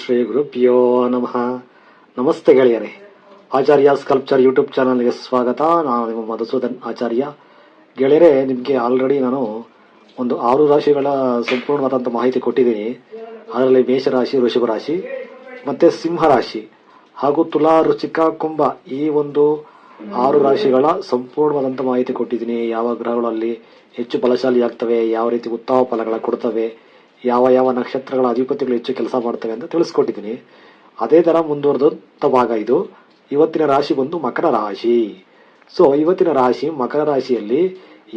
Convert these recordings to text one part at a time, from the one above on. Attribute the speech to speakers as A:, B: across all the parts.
A: ಶ್ರೀ ಗುರುಭ್ಯೋ ನಮಃ. ನಮಸ್ತೆ ಗೆಳೆಯರೇ. ಆಚಾರ್ಯ ಸ್ಕಲ್ಪ್ಚರ್ ಯೂಟ್ಯೂಬ್ ಚಾನಲ್ಗೆ ಸ್ವಾಗತ. ನಾನು ನಿಮ್ಮ ಮಧುಸೂದನ್ ಆಚಾರ್ಯ. ಗೆಳೆಯರೇ, ನಿಮಗೆ ಆಲ್ರೆಡಿ ನಾನು ಒಂದು ಆರು ರಾಶಿಗಳ ಸಂಪೂರ್ಣವಾದಂಥ ಮಾಹಿತಿ ಕೊಟ್ಟಿದ್ದೀನಿ. ಅದರಲ್ಲಿ ಮೇಷರಾಶಿ ರಾಶಿ ಮತ್ತು ಸಿಂಹರಾಶಿ ಹಾಗೂ ತುಲಾ ರುಚಿಕ ಕುಂಭ ಈ ಒಂದು ಆರು ರಾಶಿಗಳ ಸಂಪೂರ್ಣವಾದಂಥ ಮಾಹಿತಿ ಕೊಟ್ಟಿದ್ದೀನಿ. ಯಾವ ಗ್ರಹಗಳಲ್ಲಿ ಹೆಚ್ಚು ಬಲಶಾಲಿ ಆಗ್ತವೆ ಯಾವ ರೀತಿ ಉತ್ತಮ ಫಲಗಳ ಕೊಡ್ತವೆ ಯಾವ ಯಾವ ನಕ್ಷತ್ರಗಳ ಅಧಿಪತಿಗಳು ಹೆಚ್ಚು ಕೆಲಸ ಮಾಡ್ತವೆ ಅಂತ ತಿಳಿಸ್ಕೊಟ್ಟಿದ್ದೀನಿ. ಅದೇ ಥರ ಮುಂದುವರೆದಂಥ ಭಾಗ ಇದು. ಇವತ್ತಿನ ರಾಶಿ ಬಂದು ಮಕರ ರಾಶಿ. ಸೊ ಇವತ್ತಿನ ರಾಶಿ ಮಕರ ರಾಶಿಯಲ್ಲಿ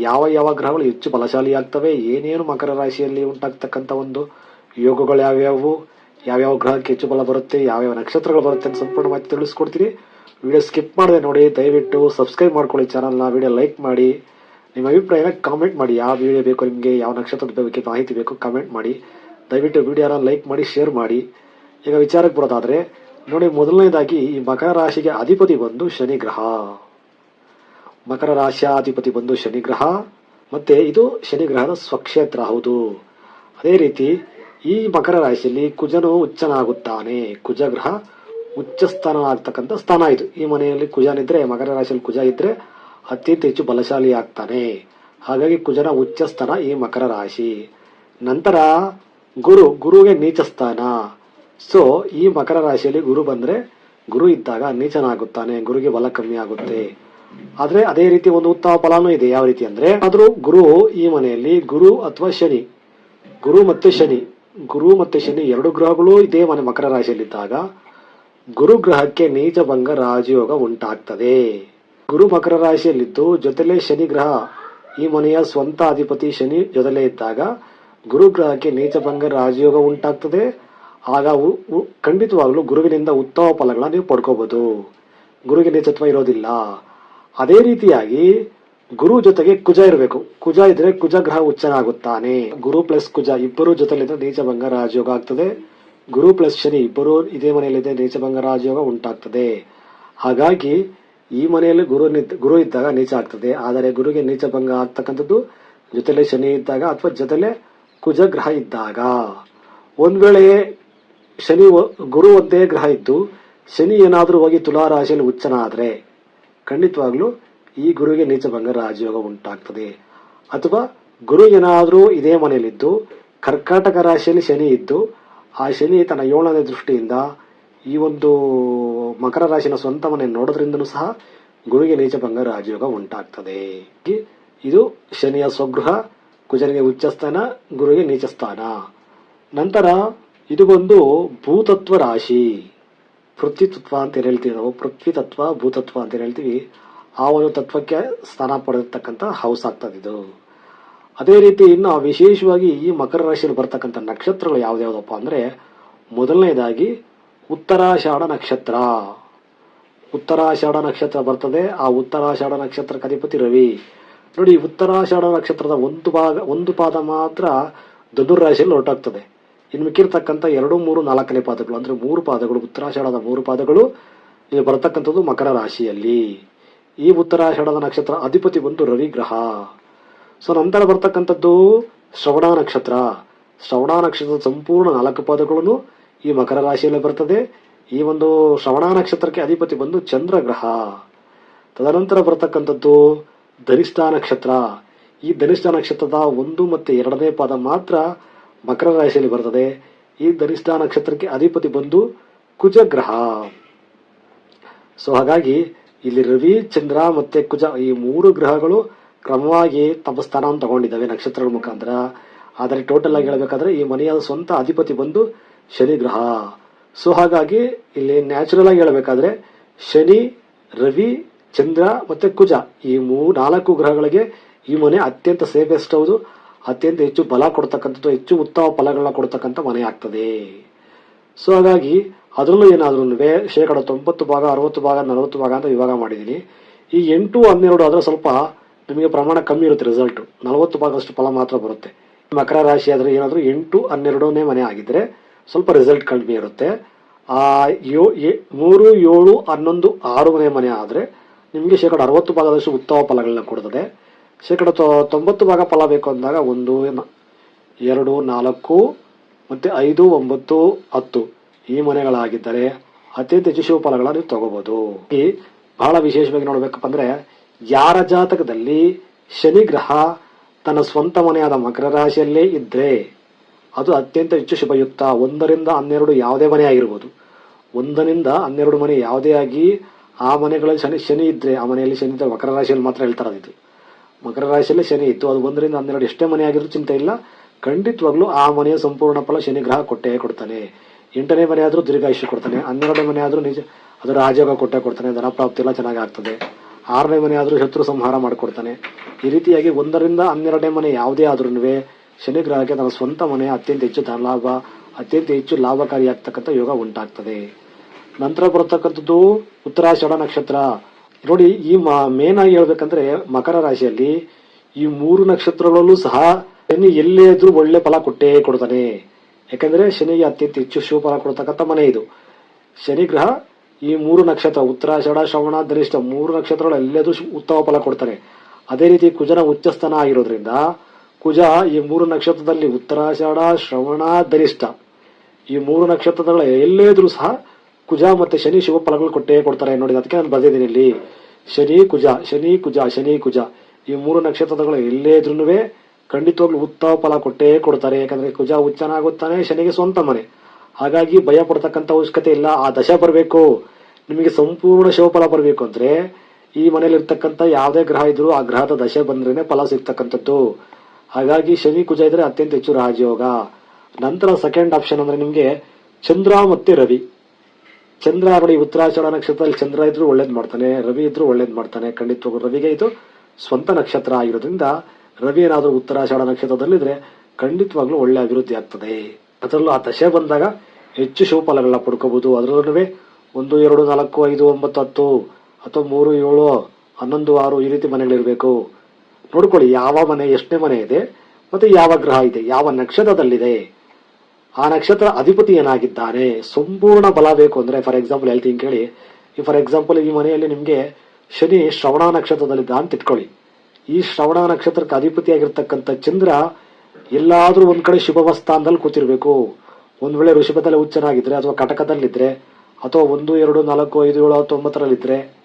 A: ಯಾವ ಯಾವ ಗ್ರಹಗಳು ಹೆಚ್ಚು ಬಲಶಾಲಿ ಆಗ್ತವೆ ಏನೇನು ಮಕರ ರಾಶಿಯಲ್ಲಿ ಉಂಟಾಗ್ತಕ್ಕಂಥ ಒಂದು ಯೋಗಗಳು ಯಾವ್ಯಾವು, ಯಾವ್ಯಾವ ಗ್ರಹಕ್ಕೆ ಹೆಚ್ಚು ಬಲ ಬರುತ್ತೆ ಯಾವ್ಯಾವ ನಕ್ಷತ್ರಗಳು ಬರುತ್ತೆ ಅಂತ ಸಂಪೂರ್ಣ ಮಾಹಿತಿ ತಿಳಿಸ್ಕೊಡ್ತೀನಿ. ವಿಡಿಯೋ ಸ್ಕಿಪ್ ಮಾಡಿದೆ ನೋಡಿ, ದಯವಿಟ್ಟು ಸಬ್ಸ್ಕ್ರೈಬ್ ಮಾಡ್ಕೊಳ್ಳಿ ಚಾನಲ್ನ, ವಿಡಿಯೋ ಲೈಕ್ ಮಾಡಿ. ನಿಮ್ಮ ಅಭಿಪ್ರಾಯನ ಕಾಮೆಂಟ್ ಮಾಡಿ. ಯಾವ ವಿಡಿಯೋ ಬೇಕು, ನಿಮಗೆ ಯಾವ ನಕ್ಷತ್ರದ ಬಗ್ಗೆ ಮಾಹಿತಿ ಬೇಕು ಕಾಮೆಂಟ್ ಮಾಡಿ. ದಯವಿಟ್ಟು ವಿಡಿಯೋನ ಲೈಕ್ ಮಾಡಿ ಶೇರ್ ಮಾಡಿ. ಈಗ ವಿಚಾರಕ್ಕೆ ಬರೋದಾದ್ರೆ, ನೋಡಿ ಮೊದಲನೇದಾಗಿ ಈ ಮಕರ ರಾಶಿಗೆ ಅಧಿಪತಿ ಬಂದು ಶನಿ ಗ್ರಹ. ಮಕರ ರಾಶಿಯ ಅಧಿಪತಿ ಬಂದು ಶನಿ ಗ್ರಹ, ಮತ್ತೆ ಇದು ಶನಿ ಗ್ರಹದ ಸ್ವಕ್ಷೇತ್ರ, ಹೌದು. ಅದೇ ರೀತಿ ಈ ಮಕರ ರಾಶಿಯಲ್ಲಿ ಕುಜನು ಉಚ್ಚನಾಗುತ್ತಾನೆ. ಕುಜ ಗ್ರಹ ಉಚ್ಚ ಸ್ಥಾನ ಆಗ್ತಕ್ಕಂಥ ಸ್ಥಾನ ಇದು. ಈ ಮನೆಯಲ್ಲಿ ಕುಜನಿದ್ರೆ, ಮಕರ ರಾಶಿಯಲ್ಲಿ ಕುಜ ಇದ್ರೆ ಅತ್ಯಂತ ಹೆಚ್ಚು ಬಲಶಾಲಿ ಆಗ್ತಾನೆ ಹಾಗಾಗಿ ಕುಜನ ಉಚ್ಚ ಸ್ಥಾನ ಈ ಮಕರ ರಾಶಿ. ನಂತರ ಗುರು ಗುರುಗೆ ನೀಚ ಸ್ಥಾನ. ಸೊ ಈ ಮಕರ ರಾಶಿಯಲ್ಲಿ ಗುರು ಬಂದ್ರೆ ಗುರು ಇದ್ದಾಗ ನೀಚನಾಗುತ್ತಾನೆ, ಗುರುಗೆ ಬಲ ಕಮ್ಮಿ ಆಗುತ್ತೆ. ಆದ್ರೆ ಅದೇ ರೀತಿ ಒಂದು ಉತ್ತಮ ಫಲಾನೂ ಇದೆ. ಯಾವ ರೀತಿ ಅಂದ್ರೆ ಆದ್ರೂ ಗುರು ಈ ಮನೆಯಲ್ಲಿ ಗುರು ಅಥವಾ ಶನಿ, ಗುರು ಮತ್ತೆ ಶನಿ, ಗುರು ಮತ್ತೆ ಶನಿ ಎರಡು ಗ್ರಹಗಳು ಇದೇ ಮನೆ ಮಕರ ರಾಶಿಯಲ್ಲಿದ್ದಾಗ ಗುರು ಗ್ರಹಕ್ಕೆ ನೀಚ ಭಂಗ ರಾಜಯೋಗ ಉಂಟಾಗ್ತದೆ. ಗುರು ಮಕರ ರಾಶಿಯಲ್ಲಿದ್ದು, ಜೊತೆಲೆ ಶನಿ ಗ್ರಹ ಈ ಮನೆಯ ಸ್ವಂತ ಅಧಿಪತಿ ಶನಿ ಜೊತೆಲೇ ಇದ್ದಾಗ ಗುರು ಗ್ರಹಕ್ಕೆ ನೀಚ ಭಂಗ ರಾಜಯೋಗ ಉಂಟಾಗ್ತದೆ. ಆಗ ಖಂಡಿತವಾಗ್ಲೂ ಗುರುವಿನಿಂದ ಉತ್ತಮ ಫಲಗಳನ್ನ ನೀವು ಪಡ್ಕೋಬಹುದು ಗುರುವಿಗೆ ನೀಚತ್ವ ಇರೋದಿಲ್ಲ. ಅದೇ ರೀತಿಯಾಗಿ ಗುರು ಜೊತೆಗೆ ಕುಜ ಇರಬೇಕು. ಕುಜ ಇದ್ರೆ ಕುಜ ಗ್ರಹ ಉಚ್ಚನಾಗುತ್ತಾನೆ. ಗುರು ಪ್ಲಸ್ ಕುಜ ಇಬ್ಬರು ಜೊತೆಲಿದ್ರೆ ನೀಚಭಂಗ ರಾಜಯೋಗ ಆಗ್ತದೆ. ಗುರು ಪ್ಲಸ್ ಶನಿ ಇಬ್ಬರು ಇದೇ ಮನೆಯಲ್ಲಿದೆ ನೀಚಭಂಗ ರಾಜಯೋಗ ಉಂಟಾಗ್ತದೆ. ಹಾಗಾಗಿ ಈ ಮನೆಯಲ್ಲಿ ಗುರು ಗುರು ಇದ್ದಾಗ ನೀಚ ಆಗ್ತದೆ. ಆದರೆ ಗುರುಗೆ ನೀಚ ಭಂಗ ಆಗ್ತಕ್ಕಂಥದ್ದು ಜೊತೆಲೆ ಶನಿ ಇದ್ದಾಗ ಅಥವಾ ಜೊತೆಲೆ ಕುಜ ಗ್ರಹ ಇದ್ದಾಗ. ಒಂದ್ ವೇಳೆ ಶನಿ ಗುರು ಒಂದೇ ಗ್ರಹ ಇದ್ದು ಶನಿ ಏನಾದರೂ ಹೋಗಿ ತುಲಾರಾಶಿಯಲ್ಲಿ ಉಚ್ಚನ ಆದರೆ ಖಂಡಿತವಾಗ್ಲೂ ಈ ಗುರುಗೆ ನೀಚ ಭಂಗ ರಾಜಯೋಗ ಉಂಟಾಗ್ತದೆ. ಅಥವಾ ಗುರು ಏನಾದರೂ ಇದೇ ಮನೆಯಲ್ಲಿದ್ದು, ಕರ್ಕಾಟಕ ರಾಶಿಯಲ್ಲಿ ಶನಿ ಇದ್ದು, ಆ ಶನಿ ತನ್ನ ಏಳನೇ ದೃಷ್ಟಿಯಿಂದ ಈ ಒಂದು ಮಕರ ರಾಶಿನ ಸ್ವಂತ ಮನೆ ನೋಡೋದ್ರಿಂದಲೂ ಸಹ ಗುರುಗೆ ನೀಚ ಭಂಗ ರಾಜಯೋಗ ಉಂಟಾಗ್ತದೆ. ಇದು ಶನಿಯ ಸ್ವಗೃಹ, ಕುಜನಿಗೆ ಉಚ್ಚ ಸ್ಥಾನ ಗುರುವಿಗೆ ನೀಚ ಸ್ಥಾನ ನಂತರ ಇದು ಬಂದು ಭೂತತ್ವ ರಾಶಿ. ಪೃಥ್ವಿತತ್ವ ಅಂತ ಹೇಳ್ತೀವಿ ನಾವು? ಪೃಥ್ವಿ ತತ್ವ ಭೂತತ್ವ ಅಂತ ಹೇಳ್ತೀವಿ? ಆ ಒಂದು ತತ್ವಕ್ಕೆ ಸ್ಥಾನ ಪಡೆದಿರ್ತಕ್ಕಂಥ ಹೌಸ್ ಆಗ್ತದೆ ಇದು. ಅದೇ ರೀತಿ ಇನ್ನು ವಿಶೇಷವಾಗಿ ಈ ಮಕರ ರಾಶಿಯಲ್ಲಿ ಬರ್ತಕ್ಕಂಥ ನಕ್ಷತ್ರಗಳು ಯಾವ್ದ್ಯಾವ್ದಪ್ಪ ಅಂದ್ರೆ, ಮೊದಲನೇದಾಗಿ ಉತ್ತರಾಷಾಢ ನಕ್ಷತ್ರ. ಉತ್ತರಾಷಾಢ ನಕ್ಷತ್ರ ಬರ್ತದೆ. ಆ ಉತ್ತರಾಷಾಢ ನಕ್ಷತ್ರ ಕಧಿಪತಿ ರವಿ. ನೋಡಿ, ಉತ್ತರಾಷಾಢ ನಕ್ಷತ್ರದ ಒಂದು ಭಾಗ, ಒಂದು ಪಾದ ಮಾತ್ರ ಧನುರ್ ರಾಶಿಯಲ್ಲಿ ಹೊರಟಾಗ್ತದೆ. ಇನ್ನು ಮಿಕ್ಕಿರ್ತಕ್ಕಂಥ ಎರಡು, ಮೂರು, ನಾಲ್ಕನೇ ಪಾದಗಳು, ಅಂದ್ರೆ ಮೂರು ಪಾದಗಳು, ಉತ್ತರಾಷಾಢದ ಮೂರು ಪಾದಗಳು, ಇಲ್ಲಿ ಬರತಕ್ಕಂಥದ್ದು ಮಕರ ರಾಶಿಯಲ್ಲಿ. ಈ ಉತ್ತರಾಷಾಢದ ನಕ್ಷತ್ರ ಅಧಿಪತಿ ಬಂದು ರವಿ ಗ್ರಹ. ಸೊ ನಂತರ ಬರ್ತಕ್ಕಂಥದ್ದು ಶ್ರವಣ ನಕ್ಷತ್ರ. ಶ್ರವಣ ನಕ್ಷತ್ರದ ಸಂಪೂರ್ಣ ನಾಲ್ಕು ಪಾದಗಳನ್ನು ಈ ಮಕರ ರಾಶಿಯಲ್ಲಿ ಬರ್ತದೆ. ಈ ಒಂದು ಶ್ರವಣ ನಕ್ಷತ್ರಕ್ಕೆ ಅಧಿಪತಿ ಬಂದು ಚಂದ್ರ ಗ್ರಹ ತದನಂತರ ಬರ್ತಕ್ಕಂಥದ್ದು ಧನಿಷ್ಠ ನಕ್ಷತ್ರ. ಈ ಧನಿಷ್ಠ ನಕ್ಷತ್ರದ ಒಂದು ಮತ್ತೆ ಎರಡನೇ ಪಾದ ಮಾತ್ರ ಮಕರ ರಾಶಿಯಲ್ಲಿ ಬರ್ತದೆ. ಈ ಧನಿಷ್ಠ ನಕ್ಷತ್ರಕ್ಕೆ ಅಧಿಪತಿ ಬಂದು ಕುಜ ಗ್ರಹ ಸೊ ಹಾಗಾಗಿ ಇಲ್ಲಿ ರವಿ, ಚಂದ್ರ ಮತ್ತೆ ಕುಜ ಈ ಮೂರು ಗ್ರಹಗಳು ಕ್ರಮವಾಗಿ ತಮ್ಮ ಸ್ಥಾನವನ್ನು ತಗೊಂಡಿದ್ದಾವೆ ನಕ್ಷತ್ರಗಳ ಮುಖಾಂತರ. ಆದರೆ ಟೋಟಲ್ ಆಗಿ ಹೇಳಬೇಕಾದ್ರೆ ಈ ಮನೆಯ ಸ್ವಂತ ಅಧಿಪತಿ ಬಂದು ಶನಿ ಗ್ರಹ ಸೊ ಹಾಗಾಗಿ ಇಲ್ಲಿ ನ್ಯಾಚುರಲ್ ಆಗಿ ಹೇಳಬೇಕಾದ್ರೆ ಶನಿ, ರವಿ, ಚಂದ್ರ ಮತ್ತೆ ಕುಜ ಈ ಮೂ, ನಾಲ್ಕು ಗ್ರಹಗಳಿಗೆ ಈ ಮನೆ ಅತ್ಯಂತ ಸೇಫೆಸ್ಟ್ ಹೌದು ಅತ್ಯಂತ ಹೆಚ್ಚು ಬಲ ಕೊಡ್ತಕ್ಕಂಥದ್ದು, ಹೆಚ್ಚು ಉತ್ತಮ ಫಲಗಳನ್ನ ಕೊಡ್ತಕ್ಕಂಥ ಮನೆ ಆಗ್ತದೆ. ಸೊ ಹಾಗಾಗಿ ಅದರಲ್ಲೂ ಏನಾದರೂ ಶೇಕಡ ತೊಂಬತ್ತು ಭಾಗ, ಅರವತ್ತು ಭಾಗ, ನಲವತ್ತು ಭಾಗ ಅಂತ ವಿಭಾಗ ಮಾಡಿದ್ದೀನಿ. ಈ ಎಂಟು, ಹನ್ನೆರಡು ಆದರೆ ಸ್ವಲ್ಪ ನಿಮಗೆ ಪ್ರಮಾಣ ಕಮ್ಮಿ ಇರುತ್ತೆ ರಿಸಲ್ಟ್ ನಲವತ್ತು ಭಾಗದಷ್ಟು ಫಲ ಮಾತ್ರ ಬರುತ್ತೆ. ಮಕರ ರಾಶಿ ಆದರೆ ಏನಾದರೂ ಎಂಟು, ಹನ್ನೆರಡನೇ ಮನೆ ಆಗಿದ್ರೆ ಸ್ವಲ್ಪ ರಿಸಲ್ಟ್ ಕಡಿಮೆ ಇರುತ್ತೆ. ಆ ಯೋ ಮೂರು, ಏಳು, ಹನ್ನೊಂದು ಆರು ಮನೆ ಆದರೆ ನಿಮಗೆ ಶೇಕಡ ಅರವತ್ತು ಭಾಗದಷ್ಟು ಉತ್ತಮ ಫಲಗಳನ್ನ ಕೊಡ್ತದೆ. ಶೇಕಡ ತೊಂಬತ್ತು ಭಾಗ ಫಲ ಬೇಕು ಅಂದಾಗ ಒಂದು ಎರಡು, ನಾಲ್ಕು, ಮತ್ತು ಐದು, ಒಂಬತ್ತು, ಹತ್ತು ಈ ಮನೆಗಳಾಗಿದ್ದರೆ ಅತ್ಯಂತ ಹೆಚ್ಚು ಫಲಗಳನ್ನ ನೀವು ತಗೋಬಹುದು ಈ ಬಹಳ ವಿಶೇಷವಾಗಿ ನೋಡಬೇಕಪ್ಪ ಅಂದ್ರೆ ಯಾರ ಜಾತಕದಲ್ಲಿ ಶನಿ ಗ್ರಹ ತನ್ನ ಸ್ವಂತ ಮನೆಯಾದ ಮಕರ ರಾಶಿಯಲ್ಲೇ ಇದ್ರೆ ಅದು ಅತ್ಯಂತ ಹೆಚ್ಚು ಶುಭಯುಕ್ತ. ಒಂದರಿಂದ ಹನ್ನೆರಡು ಯಾವುದೇ ಮನೆ ಆಗಿರ್ಬೋದು. ಒಂದರಿಂದ ಹನ್ನೆರಡು ಮನೆ ಯಾವುದೇ ಆಗಿ ಆ ಮನೆಗಳಲ್ಲಿ ಶನಿ ಶನಿ ಇದ್ರೆ ಆ ಮನೆಯಲ್ಲಿ ಶನಿ ಇದ್ದರೆ ಮಕರ ರಾಶಿಯಲ್ಲಿ ಮಾತ್ರ ಹೇಳ್ತಾರೆ ಇದು. ಮಕರ ರಾಶಿಯಲ್ಲಿ ಶನಿ ಇತ್ತು. ಅದು ಒಂದರಿಂದ ಹನ್ನೆರಡು ಎಷ್ಟೇ ಮನೆ ಆಗಿದ್ರು ಚಿಂತೆ ಇಲ್ಲ. ಖಂಡಿತವಾಗ್ಲೂ ಆ ಮನೆಯ ಸಂಪೂರ್ಣ ಫಲ ಶನಿ ಗ್ರಹ ಕೊಟ್ಟೇ ಕೊಡ್ತಾನೆ. ಎಂಟನೇ ಮನೆ ಆದ್ರೂ ದೀರ್ಘಾಯುಷ್ಯ ಕೊಡ್ತಾನೆ. ಹನ್ನೆರಡನೇ ಮನೆ ಆದ್ರೂ ನಿಜ ಅದರ ರಾಜಯೋಗ ಕೊಟ್ಟೆ ಕೊಡ್ತಾನೆ. ಧನಪ್ರಾಪ್ತಿ ಎಲ್ಲ ಚೆನ್ನಾಗಿ ಆಗ್ತದೆ ಆರನೇ ಮನೆ ಆದ್ರೂ ಶತ್ರು ಸಂಹಾರ ಮಾಡಿಕೊಡ್ತಾನೆ. ಈ ರೀತಿಯಾಗಿ ಒಂದರಿಂದ ಹನ್ನೆರಡನೇ ಮನೆ ಯಾವುದೇ ಆದ್ರೂ ಶನಿ ಗ್ರಹಕ್ಕೆ ತನ್ನ ಸ್ವಂತ ಮನೆ ಅತ್ಯಂತ ಹೆಚ್ಚು ಲಾಭ, ಅತ್ಯಂತ ಹೆಚ್ಚು ಲಾಭಕಾರಿಯಾಗ್ತಕ್ಕಂಥ ಯೋಗ ಉಂಟಾಗ್ತದೆ. ನಂತರ ಬರತಕ್ಕಂಥದ್ದು ಉತ್ತರಾಷಾಢ ನಕ್ಷತ್ರ. ನೋಡಿ, ಈ ಮೇನ್ ಆಗಿ ಹೇಳ್ಬೇಕಂದ್ರೆ ಮಕರ ರಾಶಿಯಲ್ಲಿ ಈ ಮೂರು ನಕ್ಷತ್ರಗಳಲ್ಲೂ ಸಹ ಶನಿ ಎಲ್ಲೇ ಇದ್ರೂ ಒಳ್ಳೆ ಫಲ ಕೊಟ್ಟೇ ಕೊಡ್ತಾನೆ. ಯಾಕಂದ್ರೆ ಶನಿಗೆ ಅತ್ಯಂತ ಹೆಚ್ಚು ಶುಭ ಫಲ ಕೊಡ್ತಕ್ಕಂಥ ಮನೆ ಇದು. ಶನಿ ಗ್ರಹ ಈ ಮೂರು ನಕ್ಷತ್ರ, ಉತ್ತರಾಷಾಢ, ಶ್ರವಣ, ಧನಿಷ್ಠ ಮೂರು ನಕ್ಷತ್ರಗಳು ಎಲ್ಲದೂ ಉತ್ತಮ ಫಲ ಕೊಡ್ತಾರೆ ಅದೇ ರೀತಿ ಕುಜನ ಉಚ್ಚಸ್ಥಾನ ಆಗಿರೋದ್ರಿಂದ ಕುಜ ಈ ಮೂರು ನಕ್ಷತ್ರದಲ್ಲಿ ಉತ್ತರಾಷಾಢ, ಶ್ರವಣ ಧರಿಷ್ಠ ಈ ಮೂರು ನಕ್ಷತ್ರಗಳ ಎಲ್ಲೇ ಇದ್ರೂ ಸಹ ಕುಜ ಮತ್ತೆ ಶನಿ ಶುಭ ಫಲಗಳು ಕೊಟ್ಟೇ ಕೊಡ್ತಾರೆ ನೋಡಿ ಅದಕ್ಕೆ ನಾನು ಬರೆದಿದ್ದೀನಿ ಇಲ್ಲಿ. ಶನಿ, ಕುಜ ಶನಿ ಕುಜ ಶನಿ, ಕುಜ. ಈ ಮೂರು ನಕ್ಷತ್ರಗಳು ಎಲ್ಲೇ ಇದ್ರೂ ಖಂಡಿತವಾಗ್ಲೂ ಉತ್ತಮ ಫಲ ಕೊಟ್ಟೇ ಕೊಡ್ತಾರೆ. ಯಾಕಂದ್ರೆ ಕುಜ ಉಚ್ಚನಾಗುತ್ತಾನೆ ಶನಿಗೆ ಸ್ವಂತ ಮನೆ. ಹಾಗಾಗಿ ಭಯ ಪಡ್ತಕ್ಕಂಥ ಅವಶ್ಯಕತೆ ಇಲ್ಲ. ಆ ದಶ ಬರಬೇಕು. ನಿಮಗೆ ಸಂಪೂರ್ಣ ಶಿವಫಲ ಬರಬೇಕು ಅಂದ್ರೆ ಈ ಮನೆಯಲ್ಲಿ ಇರ್ತಕ್ಕಂಥ ಯಾವುದೇ ಗ್ರಹ ಇದ್ರೂ ಆ ಗ್ರಹದ ದಶೆ ಬಂದ್ರೇನೆ ಫಲ ಸಿಗ್ತಕ್ಕಂಥದ್ದು. ಹಾಗಾಗಿ ಶನಿ ಕುಜ ಇದ್ರೆ ಅತ್ಯಂತ ಹೆಚ್ಚು ರಾಜಯೋಗ ನಂತರ ಸೆಕೆಂಡ್ ಆಪ್ಷನ್ ಅಂದ್ರೆ ನಿಮ್ಗೆ ಚಂದ್ರ ಮತ್ತೆ ರವಿ. ಚಂದ್ರ ನೋಡಿ ಉತ್ತರಾಚಾರ ನಕ್ಷತ್ರದಲ್ಲಿ ಚಂದ್ರ ಇದ್ರೂ ಒಳ್ಳೇದ್ ಮಾಡ್ತಾನೆ, ರವಿ ಇದ್ರೂ ಒಳ್ಳೇದ್ ಮಾಡ್ತಾನೆ. ಖಂಡಿತವಾಗ್ಲೂ ರವಿಗೆ ಇದು ಸ್ವಂತ ನಕ್ಷತ್ರ ಆಗಿರೋದ್ರಿಂದ ರವಿ ಏನಾದರೂ ಉತ್ತರಾಷಾಢ ನಕ್ಷತ್ರದಲ್ಲಿದ್ರೆ ಖಂಡಿತವಾಗ್ಲೂ ಒಳ್ಳೆ ಅಭಿವೃದ್ಧಿ ಆಗ್ತದೆ. ಅದರಲ್ಲೂ ಆ ದಶೆ ಬಂದಾಗ ಹೆಚ್ಚು ಶುಭ ಫಲಗಳನ್ನ ಪಡ್ಕೋಬಹುದು ಅದರಲ್ಲೂ ಒಂದು, ಎರಡು, ನಾಲ್ಕು, ಐದು, ಒಂಬತ್ತು, ಹತ್ತು ಅಥವಾ ಮೂರು, ಏಳು, ಹನ್ನೊಂದು, ಆರು ಈ ರೀತಿ ಮನೆಗಳಿರ್ಬೇಕು. ನೋಡ್ಕೊಳ್ಳಿ, ಯಾವ ಮನೆ, ಎಷ್ಟನೇ ಮನೆ ಇದೆ, ಮತ್ತೆ ಯಾವ ಗ್ರಹ ಇದೆ, ಯಾವ ನಕ್ಷತ್ರದಲ್ಲಿದೆ. ಆ ನಕ್ಷತ್ರ ಅಧಿಪತಿ ಏನಾಗಿದ್ದಾನೆ ಸಂಪೂರ್ಣ ಬಲ ಬೇಕು ಅಂದ್ರೆ ಫಾರ್ ಎಕ್ಸಾಂಪಲ್ ಹೇಳ್ತೀನಿ ಕೇಳಿ. ಈ ಫಾರ್ ಎಕ್ಸಾಂಪಲ್ ಈ ಮನೆಯಲ್ಲಿ ನಿಮಗೆ ಶನಿ ಶ್ರವಣ ನಕ್ಷತ್ರದಲ್ಲಿದ್ದ ಅಂತ ಇಟ್ಕೊಳ್ಳಿ. ಈ ಶ್ರವಣ ನಕ್ಷತ್ರಕ್ಕೆ ಅಧಿಪತಿಯಾಗಿರ್ತಕ್ಕಂಥ ಚಂದ್ರ ಎಲ್ಲಾದರೂ ಒಂದ್ ಕಡೆ ಶುಭ ಸ್ಥಾನದಲ್ಲಿ ಕೂತಿರ್ಬೇಕು. ಒಂದ್ ವೇಳೆ ಋಷಭದಲ್ಲಿ ಉಚ್ಚನಾಗಿದ್ರೆ, ಅಥವಾ ಕಟಕದಲ್ಲಿದ್ರೆ, ಅಥವಾ ಒಂದು, ಎರಡು, ನಾಲ್ಕು, ಐದು, ಏಳು ಹತ್ತು ಒಂಬತ್ತರಲ್ಲಿದ್ರೆ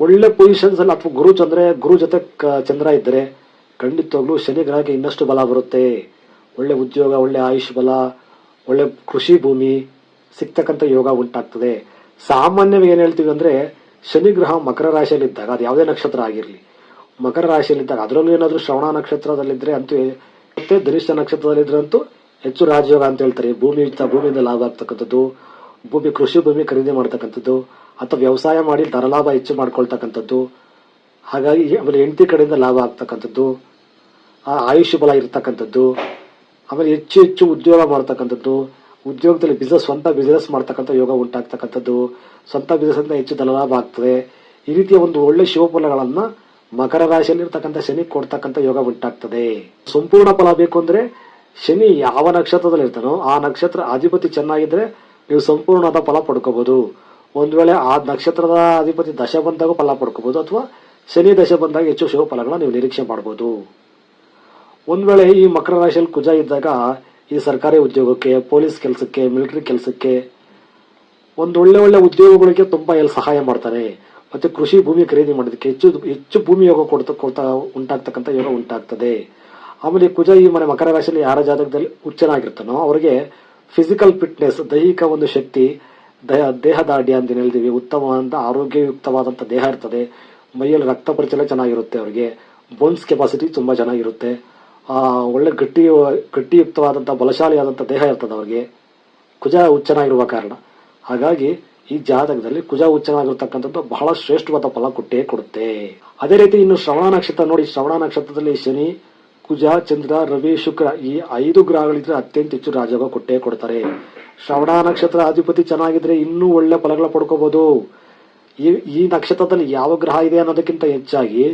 A: ಒಳ್ಳೆ ಪೊಸಿಷನ್ಸ್ ಅಲ್ಲಿ ಅಥವಾ ಗುರು ಚಂದ್ರೆ, ಗುರು ಜೊತೆ ಚಂದ್ರ ಇದ್ರೆ ಖಂಡಿತವಾಗ್ಲೂ ಶನಿ ಗ್ರಹಕ್ಕೆ ಇನ್ನಷ್ಟು ಬಲ ಬರುತ್ತೆ. ಒಳ್ಳೆ ಉದ್ಯೋಗ, ಒಳ್ಳೆ ಆಯುಷ್ ಬಲ, ಒಳ್ಳೆ ಕೃಷಿ ಭೂಮಿ, ಸಿಗ್ತಕ್ಕಂಥ ಯೋಗ ಉಂಟಾಗ್ತದೆ. ಸಾಮಾನ್ಯವಾಗಿ ಏನ್ ಹೇಳ್ತೀವಿ ಅಂದ್ರೆ, ಶನಿ ಗ್ರಹ ಮಕರ ರಾಶಿಯಲ್ಲಿದ್ದಾಗ ಅದು ಯಾವುದೇ ನಕ್ಷತ್ರ ಆಗಿರ್ಲಿ, ಮಕರ ರಾಶಿಯಲ್ಲಿದ್ದಾಗ ಅದರಲ್ಲೂ ಏನಾದರೂ ಶ್ರವಣ ನಕ್ಷತ್ರದಲ್ಲಿದ್ರೆ ಅಂತೂ ಮತ್ತೆ ಧನಿಷ್ಠ ನಕ್ಷತ್ರದಲ್ಲಿದ್ರೆ ಅಂತೂ ಹೆಚ್ಚು ರಾಜಯೋಗ ಅಂತ ಹೇಳ್ತಾರೆ. ಭೂಮಿ, ಭೂಮಿಯಿಂದ ಲಾಭ ಆಗ್ತಕ್ಕಂಥದ್ದು, ಭೂಮಿ ಕೃಷಿ ಭೂಮಿ ಖರೀದಿ ಮಾಡ್ತಕ್ಕಂಥದ್ದು ಅಥವಾ ವ್ಯವಸಾಯ ಮಾಡಿ ದರಲಾಭ ಹೆಚ್ಚು ಮಾಡ್ಕೊಳ್ತಕ್ಕಂಥದ್ದು, ಹಾಗಾಗಿ ಆಮೇಲೆ ಹೆಂಡತಿ ಕಡೆಯಿಂದ ಲಾಭ ಆಗ್ತಕ್ಕಂಥದ್ದು, ಆ ಆಯುಷ್ಯ ಬಲ ಇರ್ತಕ್ಕಂಥದ್ದು, ಆಮೇಲೆ ಹೆಚ್ಚು ಹೆಚ್ಚು ಉದ್ಯೋಗ ಮಾಡ್ತಕ್ಕಂಥದ್ದು, ಉದ್ಯೋಗದಲ್ಲಿ ಬಿಸ್ನೆಸ್ ಸ್ವಂತ ಬಿಸ್ನೆಸ್ ಮಾಡ್ತಕ್ಕಂಥ ಯೋಗ ಉಂಟಾಗ್ತಕ್ಕಂಥದ್ದು, ಸ್ವಂತ ಬಿಸ್ನೆಸ್ನಿಂದ ಹೆಚ್ಚು ಧನಲಾಭ ಆಗ್ತದೆ. ಈ ರೀತಿಯ ಒಂದು ಒಳ್ಳೆ ಶಿವಫಲಗಳನ್ನ ಮಕರ ರಾಶಿಯಲ್ಲಿ ಇರ್ತಕ್ಕಂಥ ಶನಿ ಕೊಡ್ತಕ್ಕಂಥ ಯೋಗ ಉಂಟಾಗ್ತದೆ. ಸಂಪೂರ್ಣ ಫಲ ಬೇಕು ಅಂದ್ರೆ ಶನಿ ಯಾವ ನಕ್ಷತ್ರದಲ್ಲಿ ಇರ್ತಾನೋ ಆ ನಕ್ಷತ್ರ ಅಧಿಪತಿ ಚೆನ್ನಾಗಿದ್ರೆ ನೀವು ಸಂಪೂರ್ಣವಾದ ಫಲ ಪಡ್ಕೋಬಹುದು ಒಂದ್ ವೇಳೆ ಆ ನಕ್ಷತ್ರದ ಅಧಿಪತಿ ದಶ ಬಂದಾಗ ಫಲ ಪಡ್ಕೋಬಹುದು, ಅಥವಾ ಶನಿ ದಶ ಬಂದಾಗ ಹೆಚ್ಚು ಶುಭ ಫಲಗಳನ್ನ ನೀವು ನಿರೀಕ್ಷೆ ಮಾಡಬಹುದು ಒಂದು ವೇಳೆ ಈ ಮಕರ ರಾಶಿಯಲ್ಲಿ ಕುಜ ಇದ್ದಾಗ ಈ ಸರ್ಕಾರಿ ಉದ್ಯೋಗಕ್ಕೆ, ಪೊಲೀಸ್ ಕೆಲಸಕ್ಕೆ, ಮಿಲಿಟರಿ ಕೆಲಸಕ್ಕೆ ಒಂದು ಒಳ್ಳೆ ಒಳ್ಳೆ ಉದ್ಯೋಗಗಳಿಗೆ ತುಂಬಾ ಎಲ್ಲಿ ಸಹಾಯ ಮಾಡ್ತಾನೆ ಮತ್ತೆ ಕೃಷಿ ಭೂಮಿ ಖರೀದಿ ಮಾಡೋದಕ್ಕೆ ಹೆಚ್ಚು ಹೆಚ್ಚು ಭೂಮಿ ಯೋಗ ಕೊಡ್ತಾ ಕೊಡ್ತಾ ಉಂಟಾಗ್ತಕ್ಕಂಥ ಯೋಗ ಉಂಟಾಗ್ತದೆ. ಆಮೇಲೆ ಕುಜ ಈ ಮನೆ ಮಕರ ರಾಶಿಯಲ್ಲಿ ಯಾರ ಜಾತಕದಲ್ಲಿ ಹುಚ್ಚನಾಗಿರ್ತಾನೋ, ಅವರಿಗೆ ಫಿಸಿಕಲ್ ಫಿಟ್ನೆಸ್ ದೈಹಿಕ ಒಂದು ಶಕ್ತಿ ದೇಹ ದೇಹದಾಢ್ಯ ಅಂತ ಹೇಳ್ತೀವಿ? ಉತ್ತಮವಾದಂಥ ಆರೋಗ್ಯಯುಕ್ತವಾದಂಥ ದೇಹ ಇರ್ತದೆ. ಮೈಯಲ್ಲಿ ರಕ್ತ ಪರಿಚಲನೆ ಚೆನ್ನಾಗಿರುತ್ತೆ ಅವರಿಗೆ. ಬೋನ್ಸ್ ಕೆಪಾಸಿಟಿ ತುಂಬಾ ಚೆನ್ನಾಗಿರುತ್ತೆ. ಒಳ್ಳೆ ಗಟ್ಟಿ ಗಟ್ಟಿಯುಕ್ತವಾದಂಥ ಬಲಶಾಲಿಯಾದಂಥ ದೇಹ ಇರ್ತದೆ ಅವರಿಗೆ. ಕುಜ ಉಚ್ಚನಾಗಿರುವ ಕಾರಣ. ಹಾಗಾಗಿ ಈ ಜಾತಕದಲ್ಲಿ ಕುಜ ಉಚ್ಚನಾಗಿರ್ತಕ್ಕಂಥದ್ದು ಬಹಳ ಶ್ರೇಷ್ಠವಾದ ಫಲ ಕೊಟ್ಟೇ ಕೊಡುತ್ತೆ. ಅದೇ ರೀತಿ ಇನ್ನು ಶ್ರವಣ ನಕ್ಷತ್ರ ನೋಡಿ. ಶ್ರವಣ ನಕ್ಷತ್ರದಲ್ಲಿ ಶನಿ ಕುಜ, ಚಂದ್ರ, ರವಿ, ಶುಕ್ರ ಈ ಐದು ಗ್ರಹಗಳಿದ್ರೆ ಅತ್ಯಂತ ಹೆಚ್ಚು ರಾಜಯೋಗ ಕೊಟ್ಟೇ ಕೊಡ್ತಾರೆ. ಶ್ರವಣ ನಕ್ಷತ್ರ ಅಧಿಪತಿ ಚೆನ್ನಾಗಿದ್ರೆ ಇನ್ನೂ ಒಳ್ಳೆ ಫಲಗಳ ಪಡ್ಕೋಬಹುದು ಈ ಈ ನಕ್ಷತ್ರದಲ್ಲಿ ಯಾವ ಗ್ರಹ ಇದೆ ಅನ್ನೋದಕ್ಕಿಂತ ಹೆಚ್ಚಾಗಿ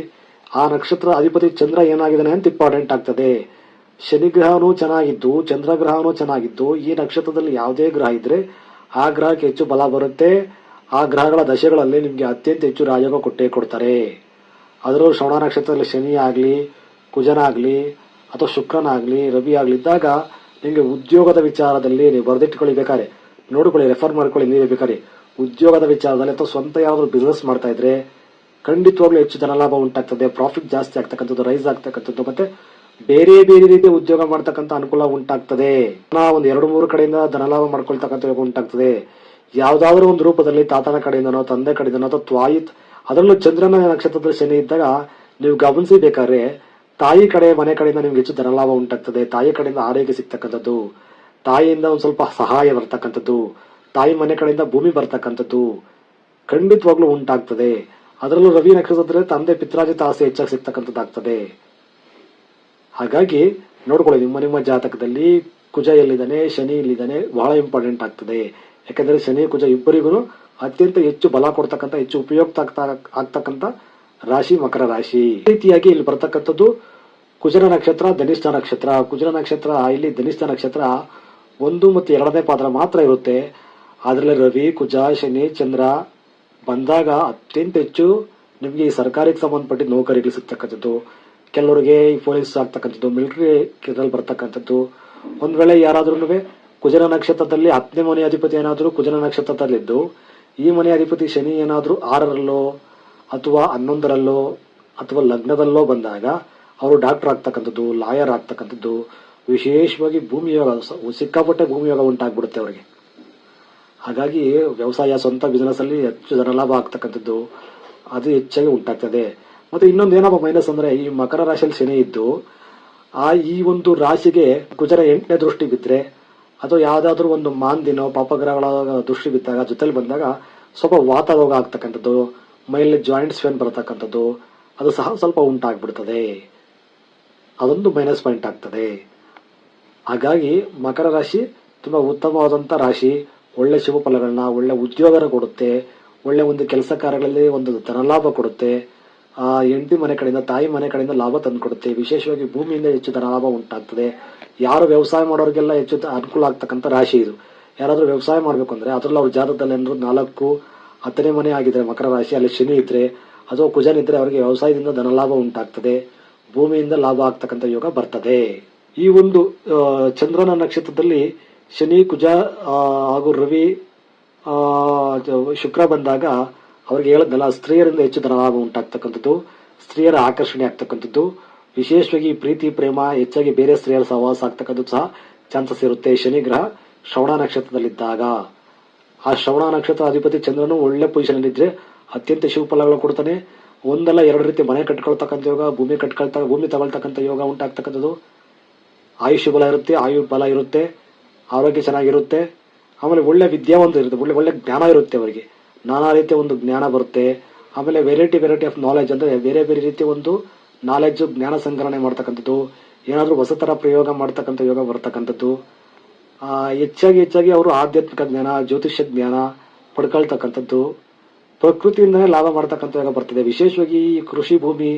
A: ಆ ನಕ್ಷತ್ರ ಅಧಿಪತಿ ಚಂದ್ರ ಏನಾಗಿದ್ದಾನೆ ಅಂತ ಇಂಪಾರ್ಟೆಂಟ್ ಆಗ್ತದೆ. ಶನಿ ಗ್ರಹನೂ ಚೆನ್ನಾಗಿದ್ದು, ಚಂದ್ರ ಗ್ರಹನೂ ಚೆನ್ನಾಗಿದ್ದು, ಈ ನಕ್ಷತ್ರದಲ್ಲಿ ಯಾವುದೇ ಗ್ರಹ ಇದ್ರೆ ಆ ಗ್ರಹಕ್ಕೆ ಹೆಚ್ಚು ಬಲ ಬರುತ್ತೆ. ಆ ಗ್ರಹಗಳ ದಶೆಗಳಲ್ಲಿ ನಿಮ್ಗೆ ಅತ್ಯಂತ ಹೆಚ್ಚು ರಾಜಯೋಗ ಕೊಟ್ಟೇ ಕೊಡ್ತಾರೆ. ಅದರಲ್ಲೂ ಶ್ರವಣ ನಕ್ಷತ್ರದಲ್ಲಿ ಶನಿ ಆಗ್ಲಿ ಕುಜನಾಗ್ಲಿ ಅಥವಾ ಶುಕ್ರನಾಗಲಿ, ರವಿ ಆಗ್ಲಿ ಇದ್ದಾಗ ನಿಮ್ಗೆ ಉದ್ಯೋಗದ ವಿಚಾರದಲ್ಲಿ ನೀವು ಬರೆದಿಟ್ಕೊಳ್ಳಿ ಬೇಕಾದ್ರೆ ನೋಡ್ಕೊಳ್ಳಿ ರೆಫರ್ ಮಾಡ್ಕೊಳ್ಳಿ, ನೀವೇ ಬೇಕಾದ್ರೆ ಉದ್ಯೋಗದ ವಿಚಾರದಲ್ಲಿ ಅಥವಾ ಸ್ವಂತ ಯಾವುದಾದ್ರು ಬಿಸ್ನೆಸ್ ಮಾಡ್ತಾ ಇದ್ರೆ ಖಂಡಿತವಾಗ್ಲೂ ಹೆಚ್ಚು ಧನಲಾಭ ಉಂಟಾಗ್ತದೆ ಪ್ರಾಫಿಟ್ ಜಾಸ್ತಿ ಆಗ್ತಕ್ಕಂಥದ್ದು ರೈಸ್ ಆಗ್ತಕ್ಕಂಥದ್ದು ಮತ್ತೆ ಬೇರೆ ಬೇರೆ ರೀತಿಯ ಉದ್ಯೋಗ ಮಾಡ್ತಕ್ಕಂಥ ಅನುಕೂಲ ಉಂಟಾಗ್ತದೆ. ನಾ ಒಂದು ಎರಡು ಮೂರು ಕಡೆಯಿಂದ ಧನಲಾಭ ಮಾಡ್ಕೊಳ್ತಕ್ಕಂಥ ಉಂಟಾಗ್ತದೆ. ಯಾವ್ದಾದ್ರು ಒಂದು ರೂಪದಲ್ಲಿ ತಾತನ ಕಡೆಯಿಂದನೋ, ತಂದೆ ಕಡೆಯಿಂದನೋ ಅಥವಾ ತ್ವಾಯಿತ್, ಅದರಲ್ಲೂ ಚಂದ್ರನ ನಕ್ಷತ್ರದ ಶನಿ ಇದ್ದಾಗ ನೀವು ಗಮನಿಸಿ ಬೇಕಾದ್ರೆ ತಾಯಿ ಕಡೆ, ಮನೆ ಕಡೆಯಿಂದ ನಿಮ್ಗೆ ಹೆಚ್ಚು ಧನಲಾಭ ಉಂಟಾಗ್ತದೆ. ತಾಯಿ ಕಡೆಯಿಂದ ಆರೋಗ್ಯ ಸಿಗ್ತಕ್ಕಂಥದ್ದು, ತಾಯಿಯಿಂದ ಒಂದು ಸ್ವಲ್ಪ ಸಹಾಯ ಬರ್ತಕ್ಕಂಥದ್ದು, ತಾಯಿ ಮನೆ ಕಡೆಯಿಂದ ಭೂಮಿ ಬರ್ತಕ್ಕಂಥದ್ದು ಖಂಡಿತವಾಗ್ಲೂ ಉಂಟಾಗ್ತದೆ. ಅದರಲ್ಲೂ ರವಿ ನಕ್ಷತ್ರದಲ್ಲಿ ತಂದೆ ಪಿತ್ರಾಜಿತ ಆಸೆ ಹೆಚ್ಚಾಗಿ ಸಿಗ್ತಕ್ಕಂಥದ್ದಾಗ್ತದೆ. ಹಾಗಾಗಿ ನೋಡ್ಕೊಳ್ಳಿ, ನಿಮ್ಮ ನಿಮ್ಮ ಜಾತಕದಲ್ಲಿ ಕುಜ ಎಲ್ಲಿದ್ದಾನೆ, ಶನಿ ಎಲ್ಲಿದ್ದಾನೆ, ಬಹಳ ಇಂಪಾರ್ಟೆಂಟ್ ಆಗ್ತದೆ. ಯಾಕಂದ್ರೆ ಶನಿ, ಕುಜ ಇಬ್ಬರಿಗೂ ಅತ್ಯಂತ ಹೆಚ್ಚು ಬಲ ಕೊಡ್ತಕ್ಕಂಥ, ಹೆಚ್ಚು ಉಪಯುಕ್ತ ಆಗ್ತಾ, ಆಗ್ತಕ್ಕಂಥ ರಾಶಿ, ಮಕರ ರಾಶಿ. ರೀತಿಯಾಗಿ ಇಲ್ಲಿ ಬರ್ತಕ್ಕಂಥದ್ದು ಕುಜನ ನಕ್ಷತ್ರ, ಧನಿಷ್ಠ ನಕ್ಷತ್ರ. ಕುಜರ ನಕ್ಷತ್ರ, ಇಲ್ಲಿ ಧನಿಷ್ಠ ನಕ್ಷತ್ರ ಒಂದು ಮತ್ತು ಎರಡನೇ ಪಾತ್ರ ಮಾತ್ರ ಇರುತ್ತೆ. ಅದರಲ್ಲಿ ರವಿ, ಕುಜ, ಶನಿ, ಚಂದ್ರ ಬಂದಾಗ ಅತ್ಯಂತ ಹೆಚ್ಚು ನಿಮಗೆ ಈ ಸರ್ಕಾರಕ್ಕೆ ಸಂಬಂಧಪಟ್ಟ ನೌಕರಿಗಳು ಸಿಗ್ತಕ್ಕಂಥದ್ದು. ಕೆಲವರಿಗೆ ಈ ಪೊಲೀಸ್ ಆಗ್ತಕ್ಕಂಥದ್ದು, ಮಿಲಿಟರಿ ಕೆಲಸದಲ್ಲಿ ಬರ್ತಕ್ಕಂಥದ್ದು. ಒಂದು ವೇಳೆ ಯಾರಾದ್ರೂ ಕುಜರ ನಕ್ಷತ್ರದಲ್ಲಿ ಹತ್ತನೇ ಮನೆ ಅಧಿಪತಿ ಏನಾದರೂ ಕುಜರ ನಕ್ಷತ್ರದಲ್ಲಿದ್ದು, ಈ ಮನೆ ಅಧಿಪತಿ ಶನಿ ಏನಾದರೂ ಆರರಲ್ಲೋ ಅಥವಾ ಹನ್ನೊಂದರಲ್ಲೋ ಅಥವಾ ಲಗ್ನದಲ್ಲೋ ಬಂದಾಗ ಅವರು ಡಾಕ್ಟರ್ ಆಗ್ತಕ್ಕಂಥದ್ದು, ಲಾಯರ್ ಆಗ್ತಕ್ಕಂಥದ್ದು, ವಿಶೇಷವಾಗಿ ಭೂಮಿ ಯೋಗ, ಸಿಕ್ಕಾಪಟ್ಟೆ ಭೂಮಿ ಯೋಗ ಉಂಟಾಗ್ಬಿಡುತ್ತೆ ಅವರಿಗೆ. ಹಾಗಾಗಿ ವ್ಯವಸಾಯ ಸ್ವಂತ ಬಿಸ್ನೆಸ್ಸಲ್ಲಿ ಹೆಚ್ಚು ಧನಲಾಭ ಆಗ್ತಕ್ಕಂಥದ್ದು ಅದು ಹೆಚ್ಚಾಗಿ ಉಂಟಾಗ್ತದೆ. ಮತ್ತೆ ಇನ್ನೊಂದು ಏನಪ್ಪ ಮೈನಸ್ ಅಂದ್ರೆ ಈ ಮಕರ ರಾಶಿಯಲ್ಲಿ ಶನಿ ಇದ್ದು, ಆ ಈ ಒಂದು ರಾಶಿಗೆ ಗುಜರ ಎಂಟನೇ ದೃಷ್ಟಿ ಬಿದ್ದರೆ ಅಥವಾ ಯಾವುದಾದ್ರೂ ಒಂದು ಮಾಂದಿನೋ, ಪಾಪಗ್ರಹಗಳ ದೃಷ್ಟಿ ಬಿದ್ದಾಗ, ಜೊತೆಲಿ ಬಂದಾಗ ಸ್ವಲ್ಪ ವಾತರೋಗ ಆಗ್ತಕ್ಕಂಥದ್ದು ಮೈಯಲ್ಲಿ ಜಾಯಿಂಟ್ಸ್ ಫೇನ್ ಬರತಕ್ಕಂಥದ್ದು, ಅದು ಸಹ ಸ್ವಲ್ಪ ಉಂಟಾಗ್ಬಿಡ್ತದೆ. ಅದೊಂದು ಮೈನಸ್ ಪಾಯಿಂಟ್ ಆಗ್ತದೆ. ಹಾಗಾಗಿ ಮಕರ ರಾಶಿ ತುಂಬಾ ಉತ್ತಮವಾದಂಥ ರಾಶಿ. ಒಳ್ಳೆ ಶುಭ ಫಲಗಳನ್ನ, ಒಳ್ಳೆ ಉದ್ಯೋಗ ಕೊಡುತ್ತೆ. ಒಳ್ಳೆ ಒಂದು ಕೆಲಸ ಕಾರ್ಯಗಳಲ್ಲಿ ಒಂದು ಧನಲಾಭ ಕೊಡುತ್ತೆ. ಆ, ಹೆಂಡತಿ ಮನೆ ಕಡೆಯಿಂದ, ತಾಯಿ ಮನೆ ಕಡೆಯಿಂದ ಲಾಭ ತಂದುಕೊಡುತ್ತೆ. ವಿಶೇಷವಾಗಿ ಭೂಮಿಯಿಂದ ಹೆಚ್ಚು ಧನಲಾಭ ಉಂಟಾಗ್ತದೆ. ಯಾರು ವ್ಯವಸಾಯ ಮಾಡೋರಿಗೆಲ್ಲ ಹೆಚ್ಚು ಅನುಕೂಲ ಆಗ್ತಕ್ಕಂಥ ರಾಶಿ ಇದು. ಯಾರಾದರೂ ವ್ಯವಸಾಯ ಮಾಡಬೇಕು ಅಂದ್ರೆ ಅದ್ರಲ್ಲಿ ಅವ್ರ ಜಾತಕದಲ್ಲಿ ಏನಾದ್ರು ನಾಲ್ಕು, ಹತ್ತನೇ ಮನೆ ಆಗಿದ್ರೆ ಮಕರ ರಾಶಿ, ಅಲ್ಲಿ ಶನಿ ಇದ್ದರೆ ಅಥವಾ ಕುಜನ್ ಇದ್ದರೆ ಅವರಿಗೆ ವ್ಯವಸಾಯದಿಂದ ಧನಲಾಭ ಉಂಟಾಗ್ತದೆ. ಭೂಮಿಯಿಂದ ಲಾಭ ಆಗ್ತಕ್ಕಂಥ ಯೋಗ ಬರ್ತದೆ. ಈ ಒಂದು ಚಂದ್ರನ ನಕ್ಷತ್ರದಲ್ಲಿ ಶನಿ, ಕುಜ ಹಾಗೂ ರವಿ ಶುಕ್ರ ಬಂದಾಗ ಅವ್ರಿಗೆ ಹೇಳದ್ನಲ್ಲ ಸ್ತ್ರೀಯರಿಂದ ಹೆಚ್ಚು ಧನಲಾಭ ಉಂಟಾಗ್ತಕ್ಕಂಥದ್ದು, ಸ್ತ್ರೀಯರ ಆಕರ್ಷಣೆ ಆಗ್ತಕ್ಕಂಥದ್ದು. ವಿಶೇಷವಾಗಿ ಪ್ರೀತಿ, ಪ್ರೇಮ, ಹೆಚ್ಚಾಗಿ ಬೇರೆ ಸ್ತ್ರೀಯರ ಸಹವಾಸ ಆಗ್ತಕ್ಕಂಥದ್ದು ಸಹ ಚಾನ್ಸಸ್ ಇರುತ್ತೆ ಶನಿ ಗ್ರಹ ಶ್ರವಣ ನಕ್ಷತ್ರದಲ್ಲಿದ್ದಾಗ. ಆ ಶ್ರವಣ ನಕ್ಷತ್ರ ಅಧಿಪತಿ ಚಂದ್ರನು ಒಳ್ಳೆ ಪೊಸಿಷನ್ ಅಲ್ಲಿ ಇದ್ರೆ ಅತ್ಯಂತ ಶುಭ ಫಲಗಳು ಕೊಡ್ತಾನೆ. ಒಂದಲ್ಲ ಎರಡು ರೀತಿ ಮನೆ ಕಟ್ಕೊಳ್ತಕ್ಕಂಥ ಯೋಗ, ಭೂಮಿ ಕಟ್ಕೊಳ್ತ, ಭೂಮಿ ತಗೊಳ್ತಕ್ಕಂಥ ಯೋಗ ಉಂಟಾಗ್ತಕ್ಕಂಥದ್ದು. ಆಯುಷ್ಯ ಬಲ ಇರುತ್ತೆ ಆಯು ಬಲ ಇರುತ್ತೆ, ಆರೋಗ್ಯ ಚೆನ್ನಾಗಿರುತ್ತೆ. ಆಮೇಲೆ ಒಳ್ಳೆ ವಿದ್ಯಾವಂತ ಇರುತ್ತೆ, ಒಳ್ಳೆ ಒಳ್ಳೆ ಜ್ಞಾನ ಇರುತ್ತೆ ಅವರಿಗೆ. ನಾನಾ ರೀತಿಯ ಒಂದು ಜ್ಞಾನ ಬರುತ್ತೆ. ಆಮೇಲೆ ವೆರೈಟಿ ವೆರೈಟಿ ಆಫ್ ನಾಲೆಜ್ ಅಂದರೆ ಬೇರೆ ಬೇರೆ ರೀತಿಯ ಒಂದು ನಾಲೆಜ್ ಜ್ಞಾನ ಸಂಗ್ರಹಣೆ ಮಾಡ್ತಕ್ಕಂಥದ್ದು. ಏನಾದರೂ ಹೊಸ ಥರ ಪ್ರಯೋಗ ಮಾಡ್ತಕ್ಕಂಥ ಯೋಗ ಬರ್ತಕ್ಕಂಥದ್ದು. ಹೆಚ್ಚಾಗಿ ಹೆಚ್ಚಾಗಿ ಅವರು ಆಧ್ಯಾತ್ಮಿಕ ಜ್ಞಾನ, ಜ್ಯೋತಿಷ್ಯ ಜ್ಞಾನ ಪಡ್ಕೊಳ್ತಕ್ಕಂಥದ್ದು. ಪ್ರಕೃತಿಯಿಂದನೇ ಲಾಭ ಮಾಡ್ತಕ್ಕಂಥ ಯೋಗ ಬರ್ತದೆ. ವಿಶೇಷವಾಗಿ ಈ ಕೃಷಿ ಭೂಮಿ,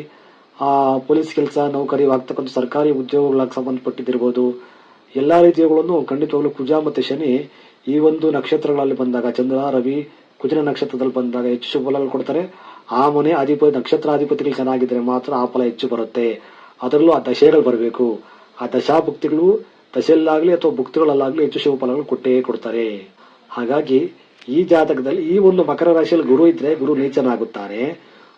A: ಆ ಪೊಲೀಸ್ ಕೆಲಸ, ನೌಕರಿ ಆಗ್ತಕ್ಕಂಥ ಸರ್ಕಾರಿ ಉದ್ಯೋಗಗಳಿಗೆ ಸಂಬಂಧಪಟ್ಟಿದ್ದಿರ್ಬೋದು, ಎಲ್ಲಾ ರೀತಿಯಗಳನ್ನು ಖಂಡಿತವಾಗ್ಲೂ ಕುಜ ಮತ್ತೆ ಶನಿ ಈ ಒಂದು ನಕ್ಷತ್ರಗಳಲ್ಲಿ ಬಂದಾಗ, ಚಂದ್ರ, ರವಿ, ಕುಜನ ನಕ್ಷತ್ರದಲ್ಲಿ ಬಂದಾಗ ಹೆಚ್ಚು ಶುಭ ಕೊಡ್ತಾರೆ. ಆ ಮನೆ ಅಧಿಪತಿ ನಕ್ಷತ್ರಾಧಿಪತಿಗಳು ಚೆನ್ನಾಗಿದ್ರೆ ಮಾತ್ರ ಆ ಫಲ ಹೆಚ್ಚು ಬರುತ್ತೆ. ಅದರಲ್ಲೂ ಆ ದಶೆಗಳು ಬರಬೇಕು. ಆ ದಶಾಭುಕ್ತಿಗಳು ದಶೆಯಲ್ಲಾಗ್ಲಿ ಅಥವಾ ಭುಕ್ತಿಗಳಲ್ಲಾಗ್ಲಿ ಹೆಚ್ಚು ಶುಭ ಫಲಗಳು ಕೊಟ್ಟೇ ಕೊಡ್ತಾರೆ. ಹಾಗಾಗಿ ಈ ಜಾತಕದಲ್ಲಿ ಈ ಒಂದು ಮಕರ ರಾಶಿಯಲ್ಲಿ ಗುರು ಇದ್ರೆ ಗುರು ನೀಚನಾಗುತ್ತಾರೆ.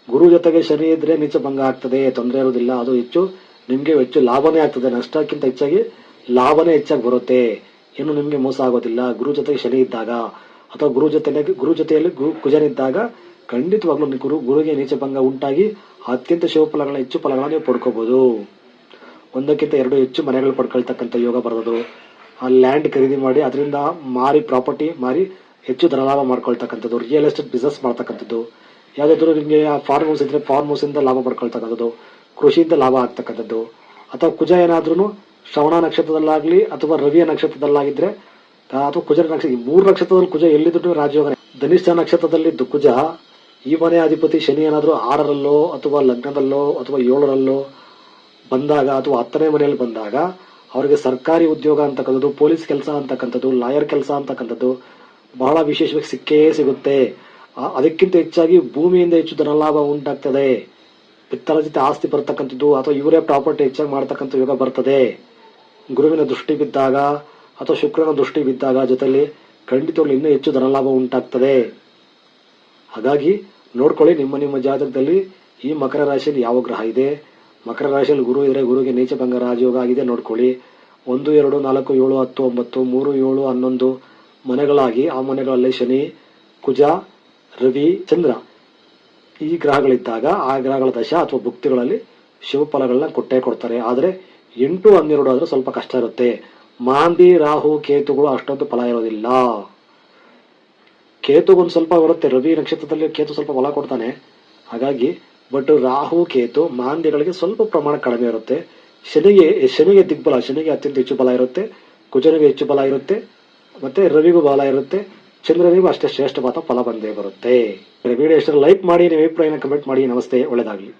A: ಗುರು ಜೊತೆಗೆ ಶನಿ ಇದ್ರೆ ನೀಚ ಭಂಗ ಆಗ್ತದೆ, ತೊಂದರೆ ಇರೋದಿಲ್ಲ ಅದು ಹೆಚ್ಚು ನಿಮ್ಗೆ ಹೆಚ್ಚು ಲಾಭನೇ ಆಗ್ತದೆ, ನಷ್ಟಕ್ಕಿಂತ ಹೆಚ್ಚಾಗಿ ಲಾಭನೇ ಹೆಚ್ಚಾಗಿ ಬರುತ್ತೆ. ಇನ್ನು ನಿಮ್ಗೆ ಮೋಸ ಆಗೋದಿಲ್ಲ. ಗುರು ಜೊತೆಗೆ ಶನಿ ಇದ್ದಾಗ ಅಥವಾ ಗುರು ಜೊತೆ ಗುರು ಜೊತೆಯಲ್ಲಿ ಗುರು ಕುಜನಿದ್ದಾಗ ಖಂಡಿತವಾಗ್ಲೂ ಗುರು, ಗುರುಗೆ ನೀಚ ಭಂಗ ಉಂಟಾಗಿ ಅತ್ಯಂತ ಶಿವ ಫಲಗಳನ್ನ, ಹೆಚ್ಚು ಫಲಗಳನ್ನ ನೀವು ಪಡ್ಕೋಬಹುದು ಒಂದಕ್ಕಿಂತ ಎರಡು ಹೆಚ್ಚು ಮನೆಗಳು ಪಡ್ಕೊಳ್ತಕ್ಕಂಥ ಯೋಗ ಬರೋದು ಆ ಲ್ಯಾಂಡ್ ಖರೀದಿ ಮಾಡಿ, ಅದರಿಂದ ಮಾರಿ ಪ್ರಾಪರ್ಟಿ ಮಾರಿ ಹೆಚ್ಚು ಧನಲಾಭ ಮಾಡ್ಕೊಳ್ತಕ್ಕಂಥದ್ದು ರಿಯಲ್ ಎಸ್ಟೇಟ್ ಬಿಸ್ನೆಸ್ ಮಾಡ್ತಕ್ಕಂಥದ್ದು ಯಾವುದಾದ್ರೂ ನಿಮಗೆ ಫಾರ್ಮ್ ಹೌಸ್ ಇದ್ರೆ ಫಾರ್ಮ್ ಹೌಸಿಂದ ಲಾಭ ಪಡ್ಕೊಳ್ತಕ್ಕಂಥದ್ದು ಕೃಷಿಯಿಂದ ಲಾಭ ಆಗ್ತಕ್ಕಂಥದ್ದು, ಅಥವಾ ಕುಜ ಏನಾದ್ರೂ ಶ್ರವಣ ನಕ್ಷತ್ರದಲ್ಲಾಗ್ಲಿ ಅಥವಾ ರವಿಯ ನಕ್ಷತ್ರದಲ್ಲಾಗಿದ್ರೆ ಅಥವಾ ಕುಜರ ನಕ್ಷತ್ರ, ಈ ಮೂರು ನಕ್ಷತ್ರದಲ್ಲಿ ಕುಜ ಎಲ್ಲಿದ್ರು ರಾಜಯೋಗ ಧನಿಷ್ಠ ನಕ್ಷತ್ರದಲ್ಲಿ ದು- ಕುಜ, ಈ ಮನೆ ಅಧಿಪತಿ ಶನಿ ಏನಾದರೂ ಆರರಲ್ಲೋ ಅಥವಾ ಲಗ್ನದಲ್ಲೋ ಅಥವಾ ಏಳರಲ್ಲೋ ಬಂದಾಗ ಅಥವಾ ಹತ್ತನೇ ಮನೆಯಲ್ಲಿ ಬಂದಾಗ, ಅವರಿಗೆ ಸರ್ಕಾರಿ ಉದ್ಯೋಗ ಅಂತಕ್ಕಂಥದ್ದು ಪೊಲೀಸ್ ಕೆಲಸ ಅಂತಕ್ಕಂಥದ್ದು ಲಾಯರ್ ಕೆಲಸ ಅಂತಕ್ಕಂಥದ್ದು ಬಹಳ ವಿಶೇಷವಾಗಿ ಸಿಕ್ಕೇ ಸಿಗುತ್ತೆ. ಅದಕ್ಕಿಂತ ಹೆಚ್ಚಾಗಿ ಭೂಮಿಯಿಂದ ಹೆಚ್ಚು ಧನಲಾಭ ಉಂಟಾಗ್ತದೆ. ಪಿತ್ತರ ಜೊತೆ ಆಸ್ತಿ ಬರ್ತಕ್ಕಂಥದ್ದು ಅಥವಾ ಇವರೇ ಪ್ರಾಪರ್ಟಿ ಹೆಚ್ಚಾಗಿ ಮಾಡ್ತಕ್ಕಂಥ ಯೋಗ ಬರ್ತದೆ. ಗುರುವಿನ ದೃಷ್ಟಿ ಬಿದ್ದಾಗ ಅಥವಾ ಶುಕ್ರನ ದೃಷ್ಟಿ ಬಿದ್ದಾಗ ಜೊತೆಯಲ್ಲಿ ಖಂಡಿತವಾಗ್ಲೂ ಇನ್ನೂ ಹೆಚ್ಚು ಧನಲಾಭ ಉಂಟಾಗ್ತದೆ. ಹಾಗಾಗಿ ನೋಡ್ಕೊಳ್ಳಿ, ನಿಮ್ಮ ನಿಮ್ಮ ಜಾತಕದಲ್ಲಿ ಈ ಮಕರ ರಾಶಿಯಲ್ಲಿ ಯಾವ ಗ್ರಹ ಇದೆ. ಮಕರ ರಾಶಿಯಲ್ಲಿ ಗುರು ಇದ್ರೆ ಗುರುಗೆ ನೀಚಭಂಗ ರಾಜಯೋಗ ಆಗಿದೆ, ನೋಡ್ಕೊಳ್ಳಿ. ಒಂದು, ಎರಡು, ನಾಲ್ಕು, ಏಳು, ಹತ್ತು, ಒಂಬತ್ತು, ಮೂರು, ಏಳು, ಹನ್ನೊಂದು ಮನೆಗಳಾಗಿ, ಆ ಮನೆಗಳಲ್ಲಿ ಶನಿ, ಕುಜ, ರವಿ, ಚಂದ್ರ ಈ ಗ್ರಹಗಳಿದ್ದಾಗ ಆ ಗ್ರಹಗಳ ದಶ ಅಥವಾ ಭುಕ್ತಿಗಳಲ್ಲಿ ಶಿವಫಲಗಳನ್ನ ಕೊಟ್ಟೇ ಕೊಡ್ತಾರೆ. ಆದರೆ ಎಂಟು, ಹನ್ನೆರಡು ಆದ್ರೆ ಸ್ವಲ್ಪ ಕಷ್ಟ ಇರುತ್ತೆ. ಮಾಂದಿ, ರಾಹು, ಕೇತುಗಳು ಅಷ್ಟೊಂದು ಫಲ ಇರೋದಿಲ್ಲ. ಕೇತುಗೊಂದು ಸ್ವಲ್ಪ ಬರುತ್ತೆ. ರವಿ ನಕ್ಷತ್ರದಲ್ಲಿ ಕೇತು ಸ್ವಲ್ಪ ಫಲ ಕೊಡ್ತಾನೆ. ಹಾಗಾಗಿ ಬಟ್ ರಾಹು, ಕೇತು ಮಾಂದಿಗಳಿಗೆ ಸ್ವಲ್ಪ ಪ್ರಮಾಣ ಕಡಿಮೆ ಇರುತ್ತೆ. ಶನಿಗೆ ಶನಿಗೆ ದಿಗ್ಬಲ, ಶನಿಗೆ ಅತ್ಯಂತ ಹೆಚ್ಚು ಬಲ ಇರುತ್ತೆ. ಕುಜನಿಗೆ ಹೆಚ್ಚು ಬಲ ಇರುತ್ತೆ. ಮತ್ತೆ ರವಿಗೂ ಬಾಲ ಇರುತ್ತೆ. ಚಂದ್ರನಿಗೂ ಅಷ್ಟೇ ಶ್ರೇಷ್ಠವಾದ ಫಲ ಬಂದೇ ಬರುತ್ತೆ. ವಿಡಿಯೋ ಇಷ್ಟ ಲೈಕ್ ಮಾಡಿ, ನಿಮ್ಮ ಅಭಿಪ್ರಾಯನ ಕಮೆಂಟ್ ಮಾಡಿ. ನಮಸ್ತೆ ಒಳ್ಳೆಯದಾಗಲಿ